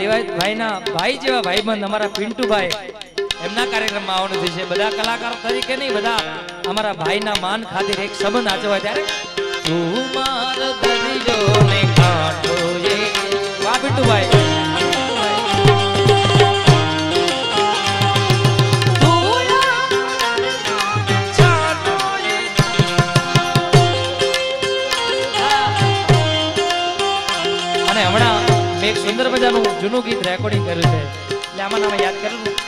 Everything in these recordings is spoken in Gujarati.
દેવાભાઈના ભાઈ જેવા ભાઈબંધ અમારા પિન્ટુભાઈ. એમના કાર્યક્રમમાં આવવાનું થયું બધા કલાકારો તરીકે નહીં, બધા અમારા ભાઈના માન ખાતે એક સંબંધ આચવાય ત્યારે પિન્ટુભાઈ. જૂનું ગીત રેકોર્ડિંગ કર્યું છે. એટલે આમાં યાદ કરેલું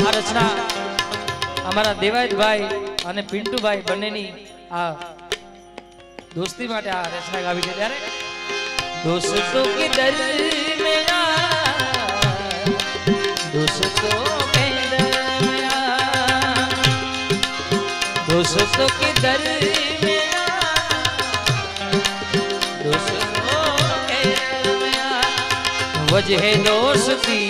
આ રચના અમારા દેવાયતભાઈ અને પિન્ટુભાઈ બંનેની આ દોસ્તી માટે આ રચના ગાવી છે ત્યારે દોસ્તો કે દર્દ મેરા દોસ્તો કે દર્દ મેરા દોસ્તો કે દર્દ જેનો સુખી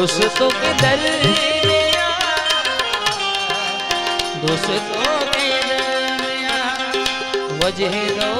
दोस्तों के दर दोस्तों के दर वजह दो